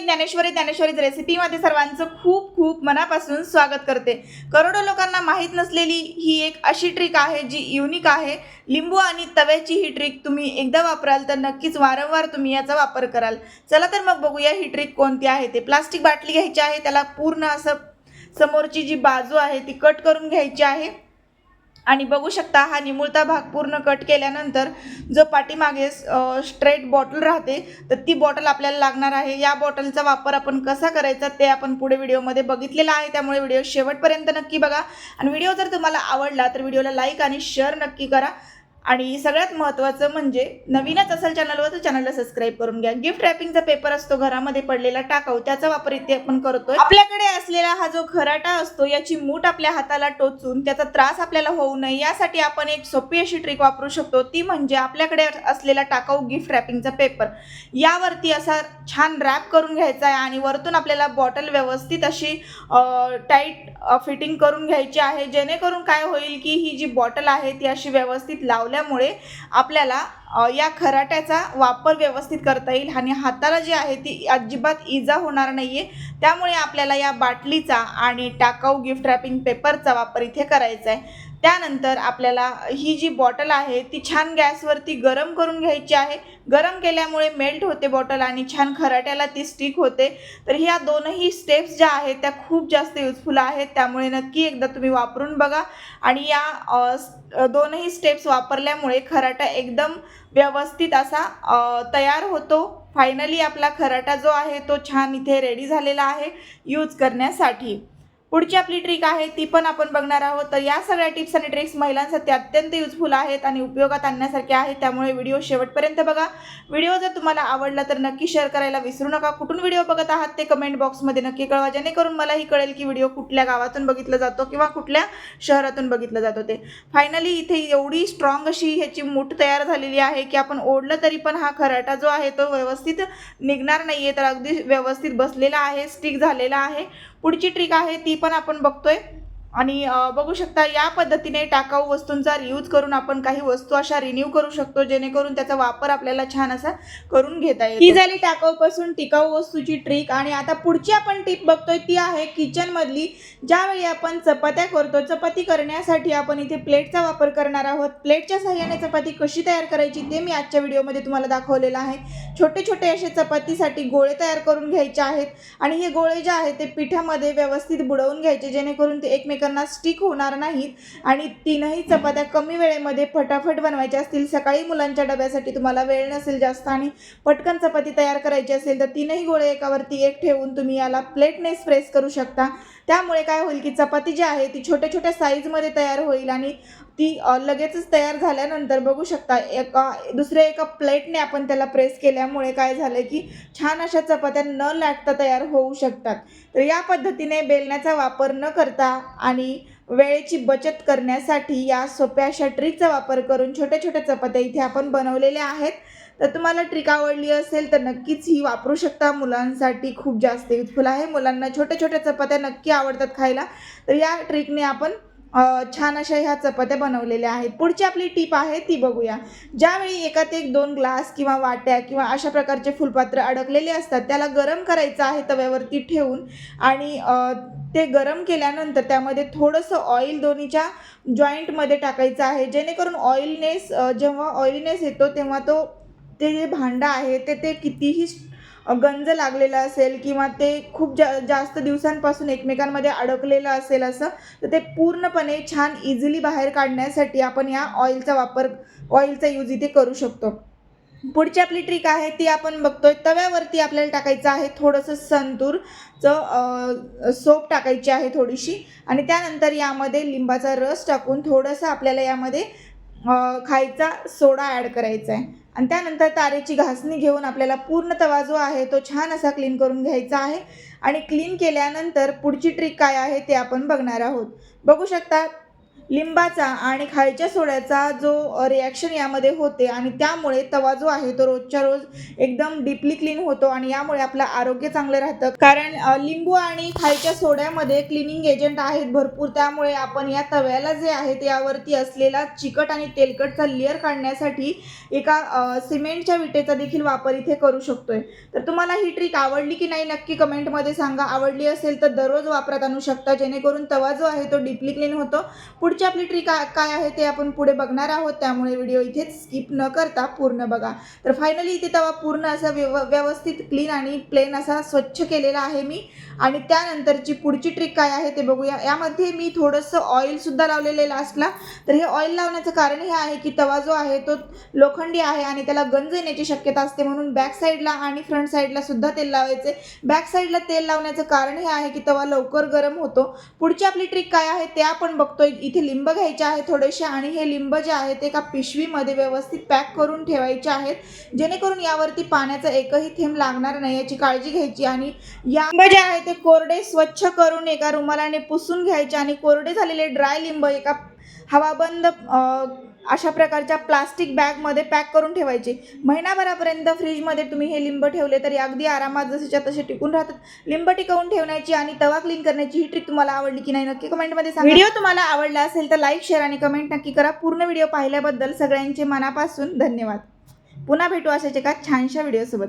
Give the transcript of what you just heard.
मी ज्ञानेश्वरी ज्ञानेश्वरीज रेसिपीमध्ये सर्वांचं खूप खूप मनापासून स्वागत करते. करोडो लोकांना माहीत नसलेली ही एक अशी ट्रिक आहे जी युनिक आहे. लिंबू आणि तव्याची ही ट्रिक तुम्ही एकदा वापराल तर नक्कीच वारंवार तुम्ही याचा वापर कराल. चला तर मग बघूया ही ट्रिक कोणती आहे. ते प्लास्टिक बाटली घ्यायची आहे त्याला पूर्ण असं समोरची जी बाजू आहे ती कट करून घ्यायची आहे. आणि बघू शकता हा निमुळता भाग पूर्ण कट केल्यानंतर जो पाठीमागे स्ट्रेट बॉटल राहते तर ती बॉटल आपल्याला लागणार आहे. या बॉटलचा वापर आपण कसा करायचा ते आपण पुढे व्हिडिओमध्ये बघितलेला आहे. त्यामुळे व्हिडिओ शेवटपर्यंत नक्की बघा. आणि व्हिडिओ जर तुम्हाला आवडला तर व्हिडिओला लाईक आणि शेअर नक्की करा. आणि सगळ्यात महत्त्वाचं म्हणजे नवीनच असेल चॅनलवर तर चॅनलला सबस्क्राईब करून घ्या. गिफ्ट रॅपिंगचा पेपर असतो घरामध्ये पडलेला टाकाऊ त्याचा वापर इथे आपण करतोय. आपल्याकडे असलेला हा जो खराटा असतो याची मूठ आपल्या हाताला टोचून त्याचा त्रास आपल्याला होऊ नये यासाठी आपण एक सोपी अशी ट्रिक वापरू शकतो. ती म्हणजे आपल्याकडे असलेला टाकाऊ गिफ्ट रॅपिंगचा पेपर यावरती असा छान रॅप करून घ्यायचा आहे आणि वरतून आपल्याला बॉटल व्यवस्थित अशी टाईट फिटिंग करून घ्यायची आहे. जेणेकरून काय होईल की ही जी बॉटल आहे ती अशी व्यवस्थित लावल्या झाल्यामुळे आपल्याला या खराट्याचा वापर व्यवस्थित करता येईल आणि हाताला जी आहे ती अजिबात इजा होणार नाही आहे त्यामुळे आपल्याला या बाटलीचा आणि टाकाऊ गिफ्ट रॅपिंग पेपरचा वापर इथे करायचा आहे त्यानंतर आपल्याला ही जी बॉटल आहे ती छान गॅसवरती गरम करून घ्यायची आहे. गरम केल्यामुळे मेल्ट होते बॉटल आणि छान खराट्याला ती स्टिक होते. तर ह्या दोनही स्टेप्स ज्या आहेत त्या खूप जास्त युजफुल आहेत. त्यामुळे नक्की एकदा तुम्ही वापरून बघा. आणि या दोनही स्टेप्स वापरल्यामुळे खराटा एकदम व्यवस्थित असा तयार होतो. फायनली आपला खराटा जो आहे तो छान इथे रेडी झालेला आहे. यूज करण्यासाठी. पुढची आपली ट्रिक आहे ती पण आपण बघणार आहोत. तर या सगळ्या टिप्स आणि ट्रिक्स महिलांसाठी अत्यंत युजफुल आहेत आणि उपयोगात आणण्यासारख्या आहेत. त्यामुळे व्हिडिओ शेवटपर्यंत बघा. व्हिडिओ जर तुम्हाला आवडला तर नक्की शेअर करायला विसरू नका. कुठून व्हिडिओ बघत आहात ते कमेंट बॉक्समध्ये नक्की कळवा. जेणेकरून मलाही कळेल की व्हिडिओ कुठल्या गावातून बघितला जातो किंवा कुठल्या शहरातून बघितलं जातो ते. फायनली इथे एवढी स्ट्रॉंग अशी ह्याची मूठ तयार झालेली आहे की आपण ओढलं तरी पण हा खराटा जो आहे तो व्यवस्थित निघणार नाही आहे तर अगदी व्यवस्थित बसलेला आहे स्टिक झालेला आहे. पुढची ट्रिक आहे ती पण आपण बघतोय. आणि बघू शकता या पद्धतीने टाकाऊ वस्तूंचा रियूज करून आपण काही वस्तू अशा रिन्यू करू शकतो जेणेकरून त्याचा वापर आपल्याला छान असा करून घेता येईल ही झाली टाकाऊपासून टिकाऊ वस्तूची ट्रिक आणि आता पुढची आपण टिप बघतोय ती आहे किचनमधली ज्यावेळी आपण चपात्या करतो चपाती करण्यासाठी आपण इथे प्लेटचा वापर करणार आहोत. प्लेटच्या सहाय्याने चपाती कशी तयार करायची ते मी आजच्या व्हिडिओमध्ये तुम्हाला दाखवलेलं आहे. छोटे छोटे असे चपातीसाठी गोळे तयार करून घ्यायचे आहेत आणि हे गोळे जे आहेत ते पिठामध्ये व्यवस्थित बुडवून घ्यायचे जेणेकरून ते एकमेकांना स्टिक होणार नाहीत. आणि तीनही चपात्या कमी वेळेमध्ये फटाफट बनवायच्या असतील सकाळी मुलांच्या डब्यासाठी तुम्हाला वेळ नसेल जास्त आणि पटकन चपाती तयार करायची असेल तर तीनही गोळे एकावरती एक ठेवून तुम्ही याला प्लेटने प्रेस करू शकता. त्यामुळे काय होईल की चपाती जी आहे ती छोट्या छोट्या साईजमध्ये तयार होईल आणि ती लगेचच तयार झाल्यानंतर बघू शकता एका दुसऱ्या एका प्लेटने आपण त्याला प्रेस केल्यामुळे काय झालं की छान अशा चपात्या न लाटता तयार होऊ शकतात. तर या पद्धतीने बेलण्याचा वापर न करता आणि वेळेची बचत करण्यासाठी या सोप्या अशा ट्रिकचा वापर करून छोट्या छोट्या चपात्या इथे आपण बनवलेल्या आहेत. तर तुम्हाला ट्रिक आवडली असेल तर नक्कीच ही वापरू शकता. मुलांसाठी खूप जास्त युजफुल आहे. मुलांना छोट्या छोट्या चपात्या नक्की आवडतात खायला. तर या ट्रिकने आपण छान अशा ह्या चपात्या बनवलेल्या आहेत. पुढची आपली टीप आहे ती बघूया. ज्यावेळी एकात एक दोन ग्लास किंवा वाट्या किंवा अशा प्रकारचे फुलपात्र अडकलेले असतात त्याला गरम करायचं आहे तव्यावरती ठेवून आणि ते गरम केल्यानंतर त्यामध्ये थोडंसं ऑइल दोन्हीच्या जॉईंटमध्ये टाकायचं आहे. जेणेकरून ऑइलनेस जेव्हा ऑइलनेस येतो तेव्हा तो ते जे भांडं आहे ते ते कितीही गंज लागलेलं असेल किंवा ते खूप जा जास्त दिवसांपासून एकमेकांमध्ये अडकलेलं असेल असं तर ते पूर्णपणे छान इझिली बाहेर काढण्यासाठी आपण या ऑइलचा वापर ऑइलचा यूज इथे करू शकतो. पुढची आपली ट्रिक आहे ती आपण बघतोय. तव्यावरती आपल्याला टाकायचं आहे थोडंसं संतूरचं सोप टाकायची आहे थोडीशी. आणि त्यानंतर यामध्ये लिंबाचा रस टाकून थोडंसं आपल्याला यामध्ये खायचा सोडा ॲड करायचा आहे. आणि त्यानंतर तारेची घासणी घेऊन आपल्याला पूर्ण तवा जो आहे तो छान असा क्लीन करून घ्यायचा आहे. आणि क्लीन केल्यानंतर पुढची ट्रिक काय आहे ते आपण बघणार आहोत. बघू शकता लिंबाचा आणि खायच्या सोड्याचा जो रिॲक्शन यामध्ये होते आणि त्यामुळे तवा जो आहे तो रोजच्या रोज एकदम डीपली क्लीन होतो आणि यामुळे आपलं आरोग्य चांगलं राहतं. कारण लिंबू आणि खायच्या सोड्यामध्ये क्लिनिंग एजंट आहेत भरपूर. त्यामुळे आपण या तव्याला जे आहे त्यावरती असलेला चिकट आणि तेलकटचा लेअर काढण्यासाठी एका सिमेंटच्या विटेचा देखील वापर इथे करू शकतोय. तर तुम्हाला ही ट्रिक आवडली की नाही नक्की कमेंटमध्ये सांगा. आवडली असेल तर दररोज वापरात आणू शकता. जेणेकरून तवा जो आहे तो डीपली क्लीन होतो. पुढची आपली ट्रिक काय आहे ते आपण पुढे बघणार आहोत. त्यामुळे व्हिडिओ इथेच स्किप न करता पूर्ण बघा. तर फायनली इथे तवा पूर्ण असा व्यव व्यवस्थित क्लीन आणि प्लेन असा स्वच्छ केलेला आहे मी. आणि त्यानंतरची पुढची ट्रिक काय आहे ते बघूया. यामध्ये मी थोडंसं ऑइलसुद्धा लावलेलं आहे लास्टला तर हे ऑइल लावण्याचं कारण हे आहे की तवा जो आहे तो लोखंडी आहे आणि त्याला गंज येण्याची शक्यता असते. म्हणून बॅक साईडला आणि फ्रंट साईडला सुद्धा तेल लावायचे. बॅक साईडला तेल लावण्याचं कारण हे आहे की तवा लवकर गरम होतो. पुढची आपली ट्रिक काय आहे ते आपण बघतोय. इथे लिंब घ्यायचे आहे थोडेसे आणि हे लिंब जे आहे ते एका पिशवीमध्ये व्यवस्थित पॅक करून ठेवायचे आहेत. जेणेकरून यावरती पाण्याचा एकही थेंब लागणार नाही याची काळजी घ्यायची आणि या लिंब जे आहे ते कोरडे स्वच्छ करून एका रुमालाने पुसून घ्यायचे आणि कोरडे झालेले ड्राय लिंब एका हवाबंद अशा प्रकारच्या प्लास्टिक बॅगमध्ये पॅक करून ठेवायचे. महिनाभरापर्यंत फ्रीजमध्ये तुम्ही हे लिंब ठेवले तरी अगदी आरामात जसेच्या तसे टिकून राहतात. लिंब टिकवून ठेवण्याची आणि तवा क्लीन करण्याची ही ट्रिक तुम्हाला आवडली की नाही नक्की कमेंटमध्ये सांगा. व्हिडिओ तुम्हाला आवडला असेल तर लाईक शेअर आणि कमेंट नक्की करा. पूर्ण व्हिडिओ पाहिल्याबद्दल सगळ्यांचे मनापासून धन्यवाद. पुन्हा भेटू अशाच एका छानशा व्हिडिओसोबत